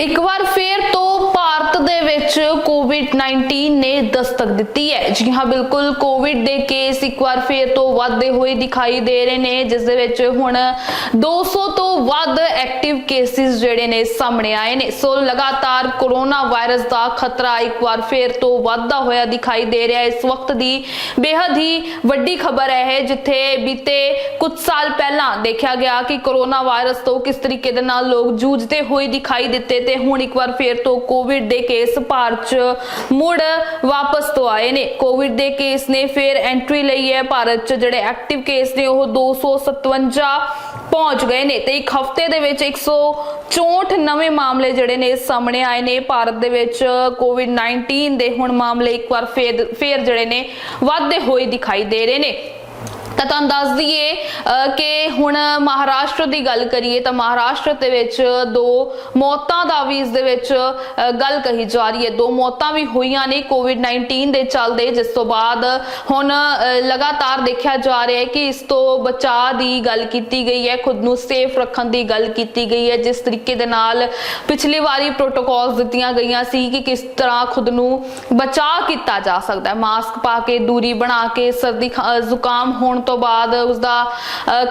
ਇੱਕ ਵਾਰ ਫੇਰ ਤੋਂ ਭਾਰਤ ਦੇ ਵਿੱਚ ਕੋਵਿਡ-19 ਨੇ ਦਸਤਕ ਦਿੱਤੀ ਹੈ। ਜੀ ਹਾਂ, ਬਿਲਕੁਲ ਕੋਵਿਡ ਦੇ ਕੇਸ ਇੱਕ ਵਾਰ ਫੇਰ ਤੋਂ ਵਧਦੇ ਹੋਏ ਦਿਖਾਈ ਦੇ ਰਹੇ ਨੇ, ਜਿਸ ਦੇ ਵਿੱਚ ਹੁਣ 200 ਤੋਂ ਵੱਧ ਐਕਟਿਵ ਕੇਸਿਸ ਜਿਹੜੇ ਨੇ ਸਾਹਮਣੇ ਆਏ ਨੇ। ਸੋ ਲਗਾਤਾਰ ਕੋਰੋਨਾ ਵਾਇਰਸ ਦਾ ਖਤਰਾ ਇੱਕ ਵਾਰ ਫੇਰ ਤੋਂ ਵੱਧਦਾ ਹੋਇਆ ਦਿਖਾਈ ਦੇ ਰਿਹਾ ਹੈ। ਇਸ ਵਕਤ ਦੀ ਬੇहद ਹੀ ਵੱਡੀ ਖਬਰ ਹੈ, ਜਿੱਥੇ ਬੀਤੇ ਕੁਝ ਸਾਲ ਪਹਿਲਾਂ ਦੇਖਿਆ ਗਿਆ ਕਿ ਕੋਰੋਨਾ ਵਾਇਰਸ ਤੋਂ ਕਿਸ ਤਰੀਕੇ ਦੇ ਨਾਲ ਲੋਕ ਜੂਝਦੇ ਹੋਏ ਦਿਖਾਈ ਦਿੱਤੇ ਤੇ ਹੁਣ ਇੱਕ ਵਾਰ ਫੇਰ ਤੋਂ ਕੋਵਿਡ ਦੇ ਕੇਸ ਭਾਰਤ 'ਚ ਮੁੜ ਵਾਪਸ ਤੋਂ ਆਏ ਨੇ। ਕੋਵਿਡ ਦੇ ਕੇਸ ਨੇ ਫੇਰ ਐਂਟਰੀ ਲਈ ਹੈ ਭਾਰਤ 'ਚ ਜਿਹੜੇ ਐਕਟਿਵ ਕੇਸ ਨੇ, ਉਹ 257 ਪਹੁੰਚ ਗਏ ਨੇ ਤੇ ਇੱਕ ਹਫ਼ਤੇ ਦੇ ਵਿੱਚ 164 ਨਵੇਂ ਮਾਮਲੇ ਜਿਹੜੇ ਨੇ ਸਾਹਮਣੇ ਆਏ ਨੇ। ਭਾਰਤ ਦੇ ਵਿੱਚ ਕੋਵਿਡ-19 ਦੇ ਹੁਣ ਮਾਮਲੇ ਇੱਕ ਵਾਰ ਫੇਰ ਫੇਰ ਜਿਹੜੇ ਨੇ, ਵਾਧੇ ਹੋਏ ਦਿਖਾਈ ਦੇ ਰਹੇ ਨੇ। ਤਾਂ ਤੁਹਾਨੂੰ ਦੱਸ ਦਈਏ ਕਿ ਹੁਣ ਮਹਾਰਾਸ਼ਟਰ ਦੀ ਗੱਲ ਕਰੀਏ ਤਾਂ ਮਹਾਰਾਸ਼ਟਰ ਦੇ ਵਿੱਚ ਦੋ ਮੌਤਾਂ ਦਾ ਵੀ ਇਸ ਦੇ ਵਿੱਚ ਗੱਲ ਕਹੀ ਜਾ ਰਹੀ ਹੈ। ਦੋ ਮੌਤਾਂ ਵੀ ਹੋਈਆਂ ਨੇ ਕੋਵਿਡ-19 ਦੇ ਚੱਲਦੇ, ਜਿਸ ਤੋਂ ਬਾਅਦ ਹੁਣ ਲਗਾਤਾਰ ਦੇਖਿਆ ਜਾ ਰਿਹਾ ਹੈ ਕਿ ਇਸ ਤੋਂ ਬਚਾਅ ਦੀ ਗੱਲ ਕੀਤੀ ਗਈ ਹੈ, ਖੁਦ ਨੂੰ ਸੇਫ ਰੱਖਣ ਦੀ ਗੱਲ ਕੀਤੀ ਗਈ ਹੈ, ਜਿਸ ਤਰੀਕੇ ਦੇ ਨਾਲ ਪਿਛਲੀ ਵਾਰੀ ਪ੍ਰੋਟੋਕਾਲਸ ਦਿੱਤੀਆਂ ਗਈਆਂ ਸੀ ਕਿ ਕਿਸ ਤਰ੍ਹਾਂ ਖੁਦ ਨੂੰ ਬਚਾਅ ਕੀਤਾ ਜਾ ਸਕਦਾ ਹੈ। ਮਾਸਕ ਪਾ ਕੇ, ਦੂਰੀ ਬਣਾ ਕੇ, ਸਰਦੀ ਖਾ- ਜ਼ੁਕਾਮ ਹੋਣ ਤੋਂ ਬਾਅਦ ਉਸ ਦਾ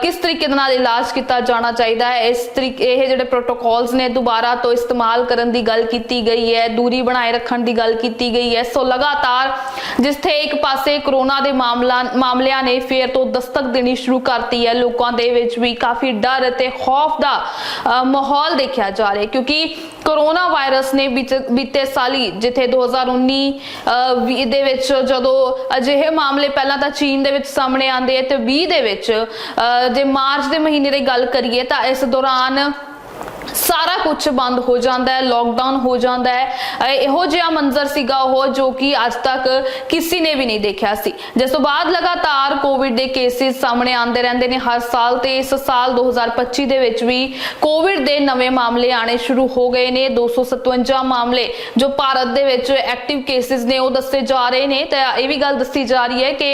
ਕਿਸ ਤਰੀਕੇ ਦੇ ਨਾਲ ਇਲਾਜ ਕੀਤਾ ਜਾਣਾ ਚਾਹੀਦਾ ਹੈ? ਇਸ ਤਰੀਕੇ ਇਹ ਜਿਹੜੇ ਪ੍ਰੋਟੋਕਾਲਸ ਨੇ ਦੁਬਾਰਾ ਤੋਂ ਇਸਤੇਮਾਲ ਕਰਨ ਦੀ ਗੱਲ ਕੀਤੀ ਗਈ ਹੈ ਦੂਰੀ ਬਣਾਏ ਰੱਖਣ ਦੀ ਗੱਲ ਕੀਤੀ ਗਈ ਹੈ। ਸੋ ਲਗਾਤਾਰ ਜਿੱਥੇ ਇੱਕ ਪਾਸੇ ਕਰੋਨਾ ਦੇ ਮਾਮਲਾ ਮਾਮਲਿਆਂ ਨੇ ਫੇਰ ਤੋਂ ਦਸਤਕ ਦੇਣੀ ਸ਼ੁਰੂ ਕਰਤੀ ਹੈ ਲੋਕਾਂ ਦੇ ਵਿੱਚ ਵੀ ਕਾਫੀ ਡਰ ਅਤੇ ਖੌਫ ਦਾ ਅਹ, ਮਾਹੌਲ ਦੇਖਿਆ ਜਾ ਰਿਹਾ ਕਿਉਂਕਿ ਕਰੋਨਾ ਵਾਇਰਸ ਨੇ ਬੀਤੇ- ਬੀਤੇ ਸਾਲੀ ਜਿੱਥੇ 2019 ਅਹ, ਵੀਹ ਦੇ ਵਿੱਚ ਜਦੋਂ ਅਜਿਹੇ ਮਾਮਲੇ ਪਹਿਲਾਂ ਤਾਂ ਚੀਨ ਦੇ ਵਿੱਚ ਸਾਹਮਣੇ ਆਉਂਦੇ ਆ ਤੇ 20 ਦੇ ਵਿੱਚ ਅਹ, ਜੇ ਮਾਰਚ ਦੇ ਮਹੀਨੇ ਦੀ ਗੱਲ ਕਰੀਏ ਤਾਂ ਇਸ ਦੌਰਾਨ ਸਾਰਾ ਕੁਝ ਬੰਦ ਹੋ ਜਾਂਦਾ ਹੈ ਲੋਕਡਾਊਨ ਹੋ ਜਾਂਦਾ ਹੈ। ਇਹੋ ਜਿਹਾ ਮੰਜ਼ਰ ਸੀਗਾ ਉਹ ਜੋ ਕਿ ਅੱਜ ਤੱਕ ਕਿਸੇ ਨੇ ਵੀ ਨਹੀਂ ਦੇਖਿਆ ਸੀ। ਜਿਸ ਤੋਂ ਬਾਅਦ ਲਗਾਤਾਰ ਕੋਵਿਡ ਦੇ ਕੇਸਿਸ ਸਾਹਮਣੇ ਆਉਂਦੇ ਰਹਿੰਦੇ ਨੇ। ਹਰ ਸਾਲ ਤੇ ਇਸ ਸਾਲ 2025 ਦੇ ਵਿੱਚ ਵੀ ਕੋਵਿਡ ਦੇ ਨਵੇਂ ਮਾਮਲੇ ਆਣੇ ਸ਼ੁਰੂ ਹੋ ਗਏ ਨੇ। 257 ਮਾਮਲੇ ਜੋ ਭਾਰਤ ਦੇ ਵਿੱਚ ਐਕਟਿਵ ਕੇਸਿਸ ਨੇ ਉਹ ਦੱਸੇ ਜਾ ਰਹੇ ਨੇ। ਤੇ ਇਹ ਵੀ ਗੱਲ ਦੱਸੀ ਜਾ ਰਹੀ ਹੈ ਕਿ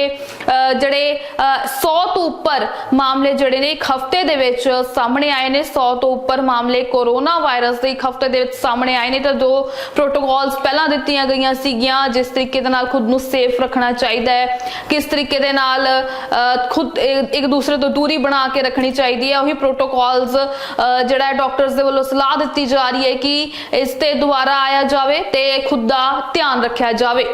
ਜਿਹੜੇ ਅਹ, 100 ਤੋਂ ਉੱਪਰ ਮਾਮਲੇ ਜਿਹੜੇ ਨੇ ਇੱਕ ਹਫ਼ਤੇ ਦੇ ਵਿੱਚ ਸਾਹਮਣੇ ਆਏ ਨੇ। 100 ਤੋਂ ਉੱਪਰ ਮਾਮਲੇ ਕੋਰੋਨਾ ਵਾਇਰਸ ਦੇ ਇੱਕ ਹਫ਼ਤੇ ਦੇ ਵਿੱਚ ਸਾਹਮਣੇ ਆਏ ਨੇ ਤਾਂ ਜੋ ਪ੍ਰੋਟੋਕਾਲਸ ਪਹਿਲਾਂ ਦਿੱਤੀਆਂ ਗਈਆਂ ਸੀਗੀਆਂ। ਜਿਸ ਤਰੀਕੇ ਦੇ ਨਾਲ ਖੁਦ ਨੂੰ ਸੇਫ ਰੱਖਣਾ ਚਾਹੀਦਾ ਹੈ। ਕਿਸ ਤਰੀਕੇ ਦੇ ਨਾਲ ਖੁਦ ਇੱਕ ਇੱਕ ਦੂਸਰੇ ਤੋਂ ਦੂਰੀ ਬਣਾ ਕੇ ਰੱਖਣੀ ਚਾਹੀਦੀ ਹੈ। ਉਹੀ ਪ੍ਰੋਟੋਕਾਲਸ ਜਿਹੜਾ ਡਾਕਟਰਸ ਦੇ ਵੱਲੋਂ ਸਲਾਹ ਦਿੱਤੀ ਜਾ ਰਹੀ ਹੈ ਕਿ ਇਸ ਤੇ ਦੁਬਾਰਾ ਆਇਆ ਜਾਵੇ ਤੇ ਖੁਦ ਦਾ ਧਿਆਨ ਰੱਖਿਆ ਜਾਵੇ।